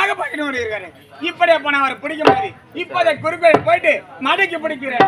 வேகமாக பகிர்ந்து கொண்டு இருக்காரு இப்படியே போன அவர் பிடிக்க மாதிரி. இப்போதை குறுக்கே போயிட்டு மடக்கி பிடிக்கிறேன்.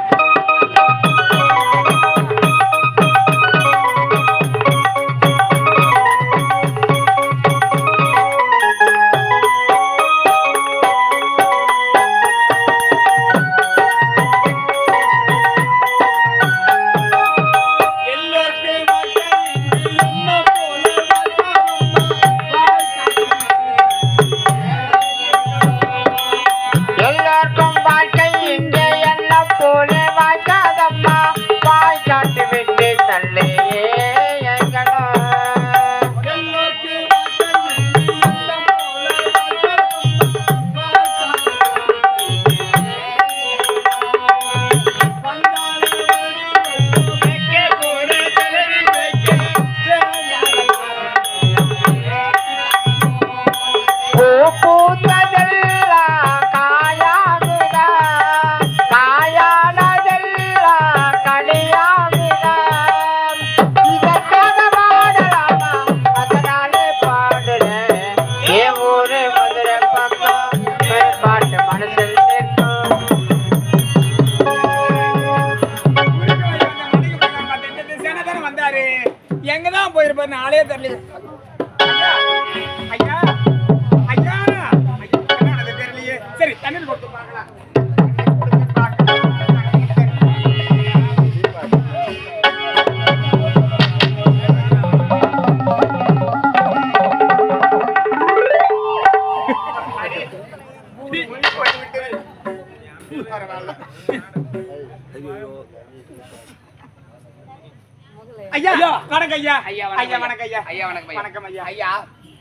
ஐயா வணக்கம் ஐயா. ஐயா, ஐயா வணக்கம் வணக்கம் ஐயா. ஐயா, வணக்கம் ஐயா. வணக்கம் ஐயா. ஐயா.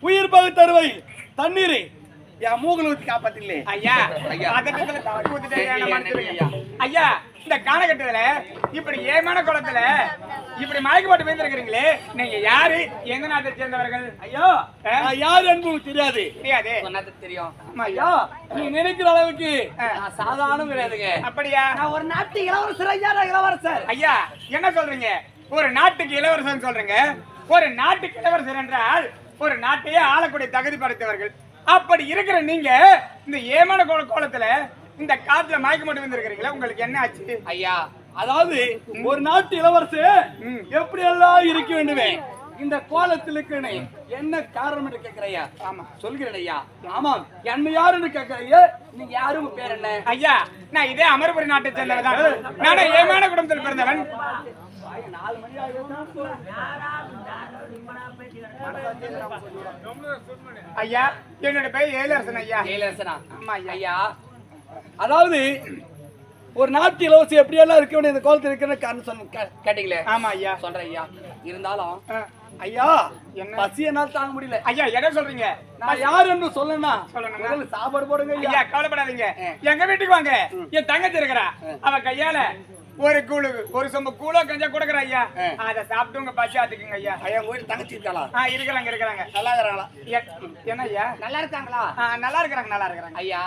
உயிர் பகு தருவை தண்ணீர். என் மூகல் ஊத்தி காப்பாத்திலே ஐயா. ஐயா. ஐயா. ஐயா. ஐயா. இந்த காணகட்டுல இப்படி ஏமான குளத்துல இப்படி மயக்க போட்டு விழுந்திருக்கிறீங்களே நீங்க யாரு? எந்த நாட்டை சேர்ந்தவர்கள்? ஐயா யார் என்பது தெரியாது. தெரியாது. தெரியும். ஆமா, ஐயா. ஐயா நீ நினைக்கிற அளவுக்கு ஆ. நான் சாதாரண கிடையாதுங்க. அப்படியா? நான் ஒரு நாட்டு இளவரசர் ஐயா நான் இளவரசர். ஐயா என்ன சொல்றீங்க? ஒரு நாட்டுக்கு இளவரசன் சொல்றீங்க. ஒரு நாட்டுக்கு இளவரசர் என்றால் ஒரு நாட்டையே ஆளக்கூடிய தகுதி படைத்தவர்கள். அப்படி இருக்கிற நீங்க இந்த ஏமான கோல கோலத்துல இந்த காத்துல மயக்க மட்டும் வந்திருக்கிறீங்களா உங்களுக்கு என்ன ஆச்சு? ஐயா அதாவது ஒரு நாட்டு இளவரசர் ம். எப்படி எல்லாம் இருக்க வேண்டுமே இந்த கோலத்தில் இருக்கிறேன் என்ன காரணம் என்று கேட்கிறையா? ஆமா. சொல்கிறேன் ஐயா. ஆமாம் என்ன யார் என்று கேட்கிறையா நீங்க யாரும் பேர் என்ன? ஐயா நான் இதே அமர்புரி நாட்டை சேர்ந்தவன் தான். நானும் ஏமான குடும்பத்தில் பிறந்தவன். நாலு மணி ஆகுது. ஐயா என்னோட பேர் ஏழரசன் ஐயா. ஜெயலலிதனா ஆமா ஐயா. அதாவது ஒரு நாட்டு இலவசம் எப்படியெல்லாம் இருக்க வேண்டிய இந்த கோலத்தில் இருக்கிற காரணம் சொன்ன கேட்டீங்களே? ஆமா ஐயா. சொல்றேன் ஐயா. இருந்தாலும். ஐயா என்ன? பசி என்னால் தாங்க முடியல. ஐயா என்ன சொல்றீங்க? நான் யார் என்று சொல்லணும்னா சொல்லணுமா? சாப்பாடு போடுங்க ஐயா. ஐயா கவலைப்படாதீங்க. எங்க வீட்டுக்கு வாங்க. என் தங்கச்சி இருக்கிறா. அவ கையால ஒரு கூழு ஒரு சொம்பு கூழோ கஞ்சா கொடுக்குற ஐயா. அத சாப்பிட்டு உங்க பசி ஆத்துக்குங்க ஐயா. ஐயா கோயில் தங்கச்சி இருக்காளா ஆ இருக்கிறாங்க இருக்கிறாங்க. நல்லா இருக்கிறாங்களா என்ன ஐயா? நல்லா இருக்காங்களா? நல்லா இருக்கிறாங்க நல்லா இருக்கிறாங்க. ஐயா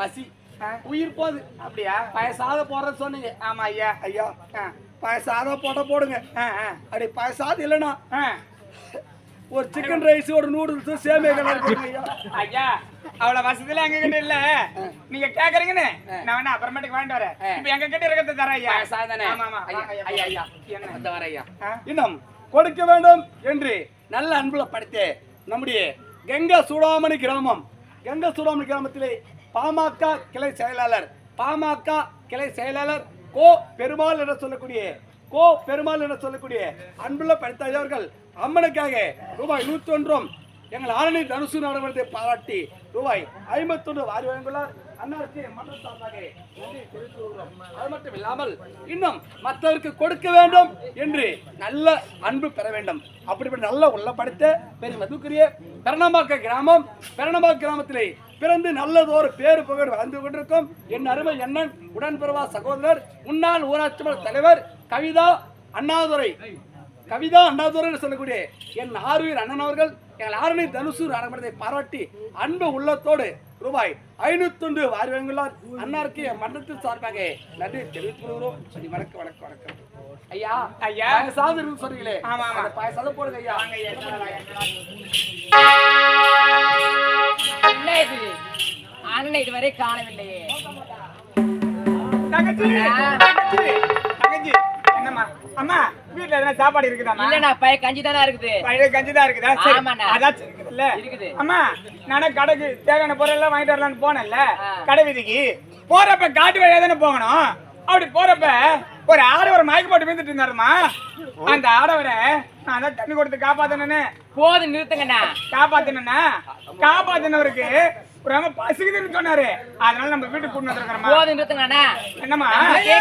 பசி. உயிர் போகுது. அப்படியா? பயசாத போடுறது சொன்னீங்க. ஆமா ஐயா. ஐயா பயசாத போட்ட போடுங்க. அப்படி பயசாது இல்லைன்னா. ஒரு சிக்கன் ரைஸ் ஒரு நூடுல்ஸ் சேமியா ஐயா. ஐயா அவ்வளவு வசதியில கிட்ட இல்ல. நீங்க கேக்குறீங்கன்னு நான் வேணா அப்புறமேட்டுக்கு வாங்கிட்டு வரேன். இப்ப எங்க கிட்ட இருக்கிறத தரேன் ஐயா. சாதானே ஐயா? இன்னும் கொடுக்க வேண்டும் என்று நல்ல அன்புல படைத்தே நம்முடைய கங்கா சூடாமணி கிராமம். கங்கா சூடாமணி கிராமத்திலே பாமக கிளை செயலாளர் பாமக கிளை செயலாளர் கோ பெருமாள் என சொல்லக்கூடிய கோ பெருமாள் என சொல்லக்கூடிய அன்புள்ள படைத்த ஐயர்கள் அம்மனுக்காக ரூபாய் நூத்தி ஒன்றும் எங்கள் ஆரணி தனுசு நடவடிக்கை பாராட்டி ரூபாய் ஐம்பத்தொன்று வாரி வழங்குள்ளார் அன்னாருக்கு சார்பாக நன்றி அது மட்டும் இல்லாமல் இன்னும் மற்றவருக்கு கொடுக்க வேண்டும் என்று நல்ல அன்பு பெற வேண்டும். அப்படிப்பட்ட நல்ல உள்ள பெரிய மதுக்குரிய பெரணமாக்க கிராமம் பெரணமாக்க கிராமத்திலே பிறந்து நல்லதோர் பேரு புகழ் வந்து கொண்டிருக்கும் என் அருமை அண்ணன் உடன்பிறவா சகோதரர் முன்னாள் ஊராட்சி மன்ற தலைவர் கவிதா அண்ணாதுரை. கவிதா அண்ணாதுரை சொல்லக்கூடிய என் ஆர்வீர் அண்ணன் அவர்கள் எங்கள் ஆரணி தனுசூர் அரங்கமனத்தை பாராட்டி அன்பு உள்ளத்தோடு ரூபாய் ஐநூத்தொன்று வாரியங்களால் அன்னாருக்கு மன்றத்தின் சார்பாக நன்றி தெரிவித்துக் கொள்கிறோம் சரி வணக்கம் வணக்கம் வணக்கம். ஐயா ஐயா. இருக்குன்னு சொன்னீங்களே ஆமா, ஆமா. பாயசாதம் போடுங்க ஐயா. இது அண்ணன் இதுவரை காணவில்லையே. தங்கச்சி தங்கச்சி தங்கச்சி. என்னம்மா? அம்மா வீட்ல எதனா சாப்பாடு இருக்குதாம்மா இல்லண்ணா பைய கஞ்சி தானே இருக்குது. பழைய கஞ்சி தான் இருக்குதா? சரி ஆமாண்ணா. அதாச்சும் இருக்குதுல்ல இருக்குது. அம்மா நானே கடைக்கு தேவையான பொருள் எல்லாம் வாங்கிட்டு வரலாம்னு போனேன்ல. கடை வீதிக்கு. போறப்ப காட்டு வழியா தானே போகணும்? அப்படி போறப்ப ஒரு ஆடவர் மயக்க போட்டு விழுந்துட்டு இருந்தாருமா அந்த ஆடவரை நான் தான் தண்ணி கொடுத்து காப்பாத்தனே போதும் நிறுத்துங்கண்ணா. காப்பாத்தினா காப்பாத்தினவருக்கு ரொம்ப பசிக்குதுன்னு சொன்னாரு. அதனால நம்ம வீட்டுக்கு கூட்டு வந்துருக்கிறோமா போதும் நிறுத்துங்கண்ணா என்னம்மா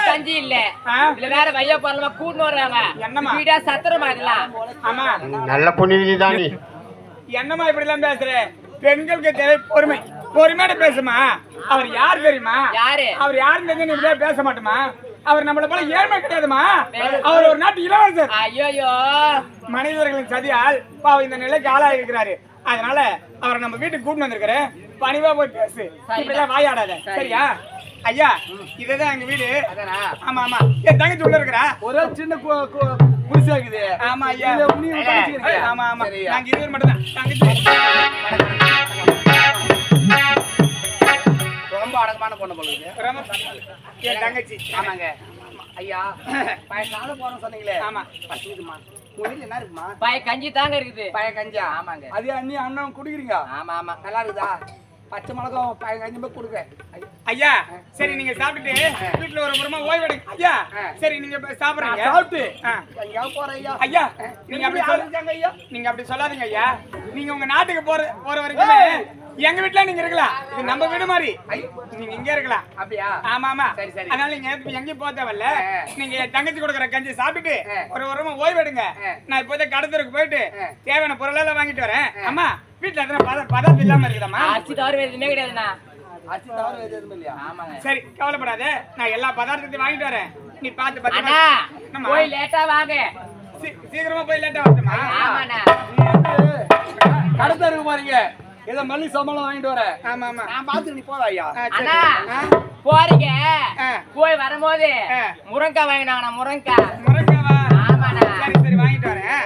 கஞ்சி இல்ல. ஆ? இதுல வேற வையா பரலமா கூட்டு வர்றாங்க என்னம்மா? வீடா சத்திரமா இதெல்லாம் ஆமா. நல்ல புண்ணியதி தானி என்னம்மா இப்படி எல்லாம் பேசுற? பெண்களுக்கு தேவை பொறுமை. பொறுமையோட பேசுமா? அவர் யார் தெரியுமா? யாரு? அவர் யாருன்னு தெரிஞ்சு நீ இப்படியே பேச மாட்டோமா அவர் நம்மள போல ஏழ்மை கிடையாதுமா அவர் ஒரு நாட்டு இளவரசர். ஐயோயோ. மனிதர்களின் சதியால் பாவம் இந்த நிலைக்கு ஆளாகி இருக்கிறாரு அதனால அவரை நம்ம வீட்டுக்கு கூட்டு வந்திருக்கிறேன். பணிவா போய் பேசு. இப்படிலாம் வாயாடாத. சரியா? ஐயா இதுதான் எங்க வீடு. ஆமா ஆமா. என் தங்கச்சி உள்ள இருக்கிறா? ஒரே சின்ன குடிசை இருக்குது. ஆமா ஐயா? ஆமா ஆமா. நாங்க இருவர் மட்டும் தான் தங்கச்சி. ரொம்ப அடக்கமான பொண்ணு போல இருக்குது ரொம்ப என் தங்கச்சி. ஆமாங்க. ஐயா பயசாதம் போறோம் சொன்னீங்களே. ஆமா. பசிக்குதுமா பைய கஞ்சி தாங்க இருக்குது. பழைய கஞ்சா ஆமாங்க. அது அண்ணி அண்ணன் குடிக்கிறீங்க? ஆமா ஆமா. நல்லா இருக்குதா? பச்சை மிளகாய் பழைய கஞ்சி போய் கொடுங்க ஐயா சரி நீங்க சாப்பிட்டுட்டு வீட்டுல ஒரு புறமா ஓய்வு எடுங்க ஐயா சரி நீங்க சாப்பிடுறீங்க சாப்பிட்டு. எங்கேயாவது போறேன் ஐயா. ஐயா நீங்க அப்படி சொல்ல சொல்லுங்க ஐயா? நீங்க அப்படி சொல்லாதீங்க ஐயா. நீங்க உங்க நாட்டுக்கு போற போற வரைக்கும் எங்க வீட்டுல நீங்க இருக்கலாம். இது நம்ம வீடு மாதிரி. நீங்க இங்க இருக்கலாம். அப்படியா? ஆமா ஆமா சரி, சரி. அதனால நீங்க எங்கேயும் போக தேவையில்ல. நீங்க தங்கச்சி கொடுக்குற கஞ்சி சாப்பிட்டுட்டு. ஒரு வாரமா ஓய்வு எடுங்க. ஆ. நான் இப்போதே கடத்தருக்கு போயிட்டு. தேவையான பொருள் எல்லாம் வாங்கிட்டு வரேன். அம்மா வீட்டுல எத்தனை பத பதார்த்தம் இல்லாம இருக்குதாம்மா அரிசி தவிர எதுவுமே கிடையாதுண்ணா. அரிசி தவிர வேறு எதுவும் இல்லையா? ஆமாங்க. சரி கவலைப்படாத. நான் எல்லா பதார்த்தத்தையும் வாங்கிட்டு வரேன். நீ அண்ணா என்னம்மா? போய் லேட்டா வாங்க. சீக்கிரமா போய் லேட்டா வரட்டுமா? ஆமாண்ணா. கடத்த இருக்கு பாருங்க ஏதோ மல்லி சம்பளம் வாங்கிட்டு வரேன் ஆமா ஆமா நான் பார்த்து நீ போதா ஐயா. அண்ணா போறீங்க. போய் வரும்போது ஆ. முருங்கக்காய் வாங்கினாங்கண்ணா முருங்கக்காய் முருங்கைக்காவா? ஆமாண்ணா. சரி சரி வாங்கிட்டு வரேன்.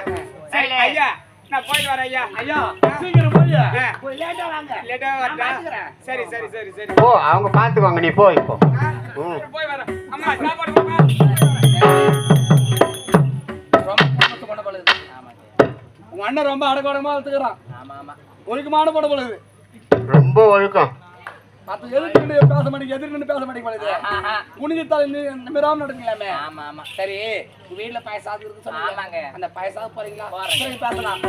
சரி. ஐயா நான் போயிட்டு வரேன் ஐயா. ஐயா சீக்கிரம் போய் லேட்டா வாங்க. லேட்டா வரட்டா? சரி சரி சரி சரி. ஓ அவங்க பார்த்துக்குவாங்க நீ போ இப்போ. ம். போய் வரேன். அம்மா சாப்பாடு உங்க அண்ணன் ரொம்ப அடக்கடமா வளர்த்துக்கிறான். ஆமா ஆமா. ஒழுக்கமான பண்ண பழகுது. ரொம்ப ஒழுக்கம். மத்த எதிர்த்து பேச மாட்டேங்க? எதிர்த்து நின்னு பேச மாட்டேங்க பழகுது ஆஹா. குனிஞ்சு தலை நிமிராம நடக்கலாமே. ஆமா ஆமா. சரி. உங்க வீட்டுல பாயசாது இருக்கு சொன்னீங்க. அந்த பாயசாது போறீங்களா? பேசலாம்.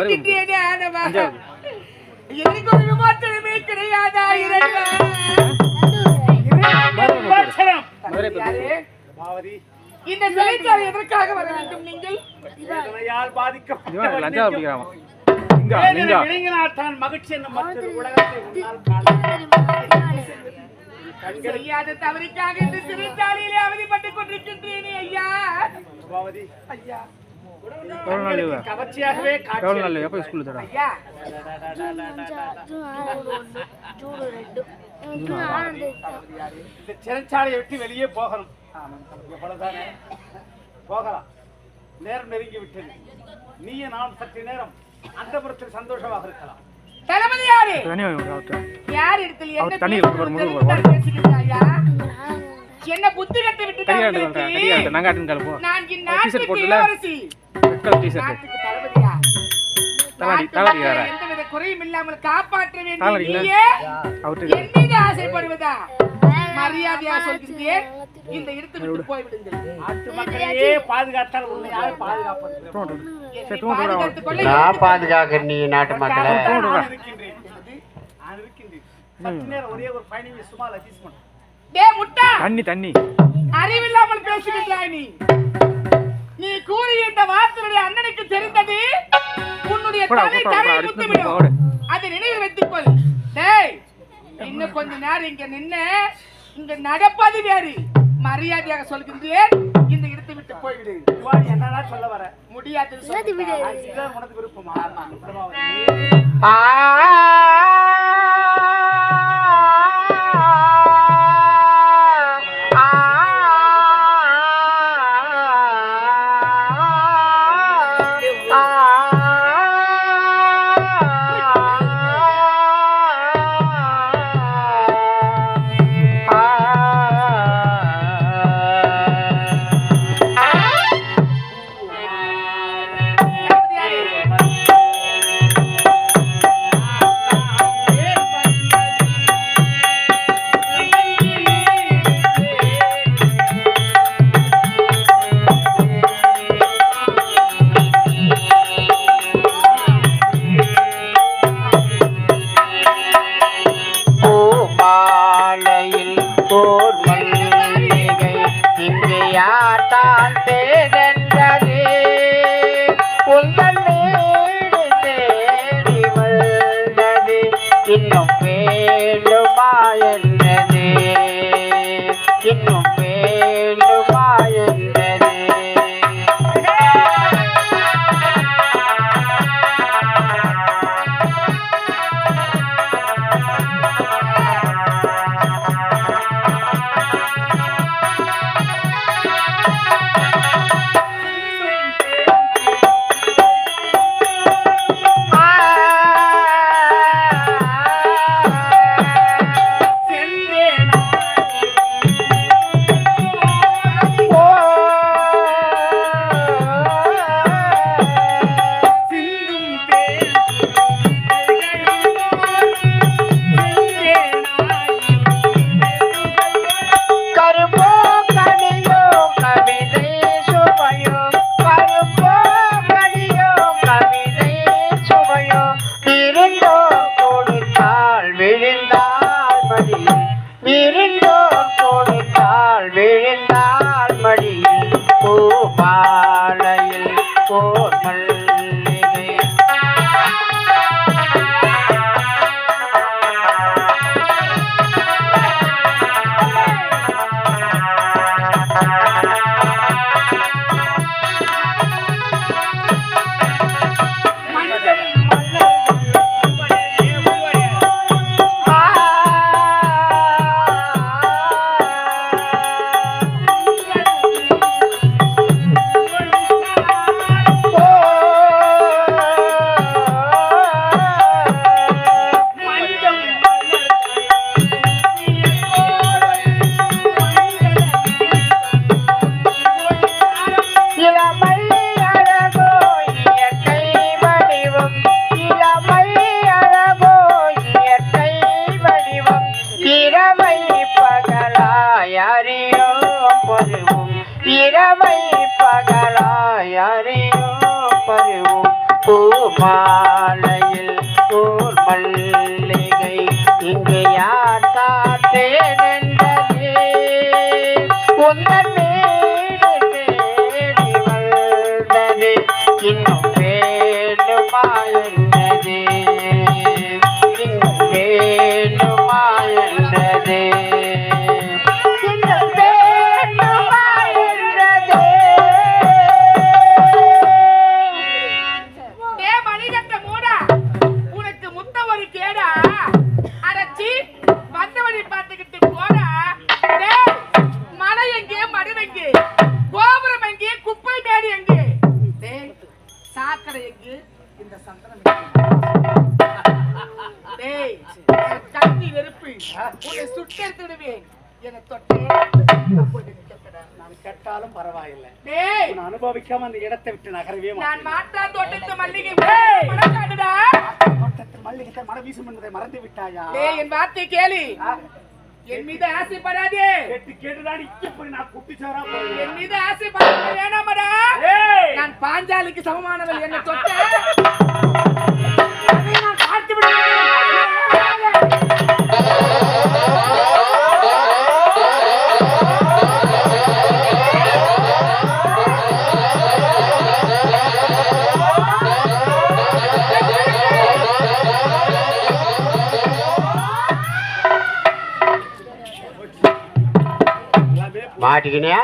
கொண்டிருக்கின்றேனே ஆனவா. எனக்கு ஒரு கிடையாதா இறைவா? பாவதி. இந்த எதற்காக வர வேண்டும் நீங்கள்? பாதிக்கப்பட்ட விளங்கினால்தான் மகிழ்ச்சி என்னும் மற்றொரு உலகத்தை உன்னால் காண செய்யாத தவறுக்காக இந்த சிறைச்சாலையிலே அவதிப்பட்டுக் கொண்டிருக்கின்றேனே ஐயா. பாவதி. ஐயா. எவ்வளோ நாள் லீவு எவ்வளோ நாள் எப்போ ஸ்கூல் இந்த சிறைச்சாலையை விட்டு வெளியே போகணும். எவ்வளவுதானே? போகலாம். நேரம் நெருங்கி விட்டது. நீயும் நான் சற்று நேரம் அந்த சந்தோஷமாக இருக்கலாம். தளபதி யாரு? யார் இடத்துல என்ன அவர் என்ன புத்தி கட்டு விட்டு சொல்கிறேன் நான் இந்நாட்டுக்கு இளவரசி ரெட் கலர் டிஷர்ட் தளபதியா? தளபதி, தளபதி? எந்தவித குறையும் இல்லாமல் காப்பாற்ற வேண்டிய? நீயே அவர்கிட்ட என் மீது ஆசைப்படுவதா? மரியாதையா சொல்கின்றேன் இந்த இடத்தை விட்டு நாட்டு மக்களையே பாதுகாத்தால் உன்னை யார் பாதுகாப்பது நான் பாதுகாக்க நீ நாட்டு மக்களை. ஒரே ஒரு பயணி சும்மா லஜீஸ் பண்ணு டே முட்டா! தண்ணி தண்ணி. அறிவில்லாமல் பேசுகின்றாய் நீ. நீ கூறிய இந்த வார்த்தையுடைய அண்ணனுக்கு தெரிந்தது உன்னுடைய தலை போடா, முத்துவிடும். அதை நினைவில் வைத்துக்கொள். டேய் இன்னும் கொஞ்ச நேரம் இங்க நின்னு இங்க நடப்பது வேறு. மரியாதையாக சொல்கின்றேன். இந்த இடத்தை விட்டு போய்விடு. என்னடா சொல்ல வர. இதுதான் உனக்கு விருப்பமா. பிரபாவதி. இரவை பகலாய் அறியோம் பொருவும். இரவை பகலாய் அறியோம் பருவும். பூமாலையில் ஓர் மல்லிகை இங்கு யார் தாத்தே என்றதே உந்தன் அனுபவிக்காம அந்த இடத்தை விட்டு நகரவே நான் மாட்டா தோட்டத்து மல்லிகை மல்லிகை மன வீசும் என்பதை மறந்து விட்டாயா? டேய் என் வார்த்தை கேளு. என் மீது ஆசைப்படாதே. கேட்டு கேட்டுதான் போய் நான் குட்டிச்சாரா என் மீது ஆசைப்படாத வேணாமடா. நான் பாஞ்சாலிக்கு சமமானவள் என்ன தொட்ட. நான் பார்த்து விடுவேன். மாட்டிக்கினியா